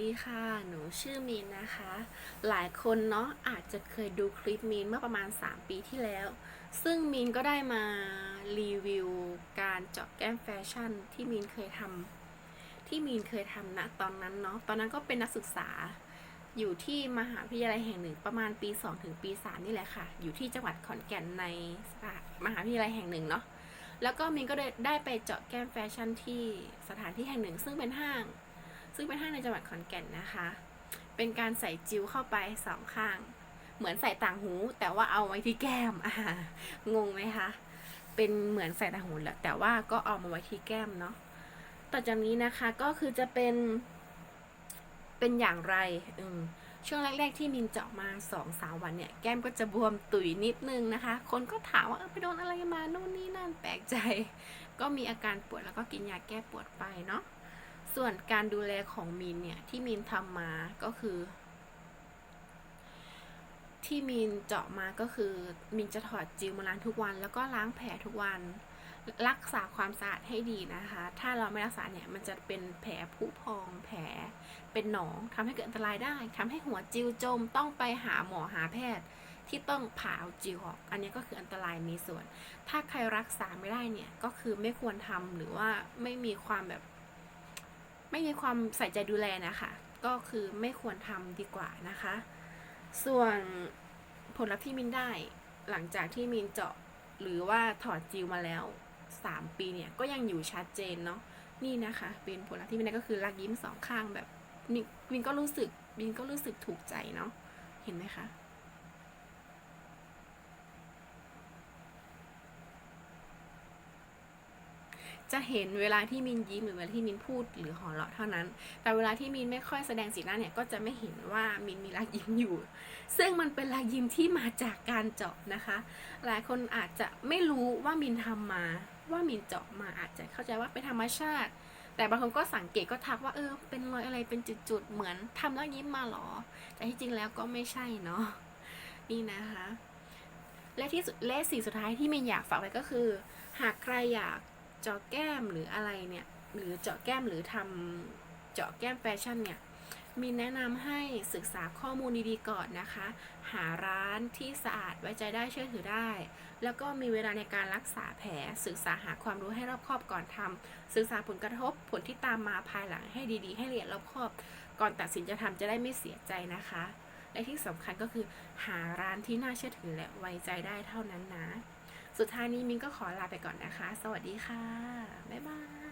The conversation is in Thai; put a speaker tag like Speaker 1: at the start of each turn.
Speaker 1: ดีค่ะ หนูชื่อมีนนะคะ หลายคนเนาะอาจจะเคยดูคลิปมีนเมื่อประมาณ 3 ปีที่แล้ว ซึ่งมีนก็ได้มารีวิวการเจาะแก้มแฟชั่นที่มีนเคยทำที่มีนเคยทำนะตอนนั้นเนาะ ตอนนั้นก็เป็นนักศึกษา อยู่ที่มหาวิทยาลัยแห่งหนึ่งประมาณปี 2 ถึงปี 3 นี่แหละค่ะ อยู่ที่จังหวัดขอนแก่นในมหาวิทยาลัยแห่งหนึ่งเนาะ แล้วก็มินก็ได้ไปเจาะแก้มแฟชั่นที่สถานที่แห่งหนึ่ง ซึ่งเป็นห้าง ซึ่งเป็นห้างในจังหวัดขอนแก่นนะคะ เป็นการใส่จิ้วเข้าไปสองข้าง เหมือนใส่ต่างหู แต่ว่าเอาไว้ที่แก้มอ่างงไหมคะเป็นเหมือนใส่ต่างหูแหละแต่ว่าก็เอามาไว้ที่แก้มเนาะต่อจากนี้นะคะก็คือจะเป็น เป็นอย่างไรอืมช่วงแรกๆที่มินเจาะมาสองสามวันเนี่ย แก้มก็จะบวมตุยนิดนึงนะคะ คนก็ถามว่าเออไปโดนอะไรมานู่นนี่นั่นแปลกใจ ก็มีอาการปวดแล้วก็กินยาแก้ปวดไปเนาะ ส่วนการดูแลของมินเนี่ย ที่มินทำมาก็คือ ที่มินเจาะมาก็คือ มินจะถอดจิวมาล้างทุกวัน แล้วก็ล้างแผลทุกวัน รักษาความสะอาดให้ดีนะคะ ถ้าเราไม่รักษาเนี่ย มันจะเป็นแผลผุพองแผล เป็นหนองทำให้เกิดอันตรายได้ทำให้หัวจิวจมต้องไปหาหมอหาแพทย์ที่ต้องผ่าเอาจิวออก อันนี้ก็คืออันตรายในส่วน ถ้าใครรักษาไม่ได้เนี่ยก็คือไม่ควรทำหรือว่าไม่มีความแบบ ไม่มีความใส่ใจดูแลนะคะ ก็คือไม่ควรทำดีกว่านะคะ ส่วนผลลัพธ์ที่มินได้หลังจากที่มินเจาะหรือว่าถอดจิวมาแล้ว 3 ปีเนี่ยก็ยังอยู่ชัดเจนเนาะนี่นะคะ เป็นผลลัพธ์ที่มินได้ก็คือรักยิ้มสองข้างแบบมินมินก็รู้สึกมินก็รู้สึกถูกใจเนาะเห็นไหมคะ จะเห็นเวลาที่มินยิ้มหรือเวลาที่มินพูดหรือหัวเราะเท่านั้น แต่เวลาที่มินไม่ค่อยแสดงสีหน้าเนี่ยก็จะไม่เห็นว่ามินมีรอยยิ้มอยู่ ซึ่งมันเป็นรอยยิ้มที่มาจากการเจาะนะคะ หลายคนอาจจะไม่รู้ว่ามินทำมา ว่ามินเจาะมาอาจจะเข้าใจว่าเป็นธรรมชาติ แต่บางคนก็สังเกตก็ทักว่าเออเป็นรอยอะไรเป็นจุดๆเหมือนทำแล้วยิ้มมาหรอ แต่ที่จริงแล้วก็ไม่ใช่เนาะนี่นะคะและที่สุดและสิ่งสุดท้ายที่มินอยากฝากไว้ก็คือ หากใครอยาก เจาะแก้มหรืออะไรเนี่ย หรือเจาะแก้มหรือทำเจาะแก้มแฟชั่นเนี่ยมีแนะนำให้ศึกษาข้อมูลดีๆก่อนนะคะ หาร้านที่สะอาดไว้ใจได้เชื่อถือได้ แล้วก็มีเวลาในการรักษาแผล ศึกษาหาความรู้ให้รอบคอบก่อนทำศึกษาผลกระทบผลที่ตามมาภายหลังให้ดีๆ ให้ละเอียดรอบคอบ ก่อนตัดสินจะทำจะได้ไม่เสียใจนะคะ และที่สำคัญก็คือหาร้านที่น่าเชื่อถือและไว้ใจได้เท่านั้นนะ สุดท้ายนี้มินก็ขอลาไปก่อนนะคะ สวัสดีค่ะ บ๊ายบาย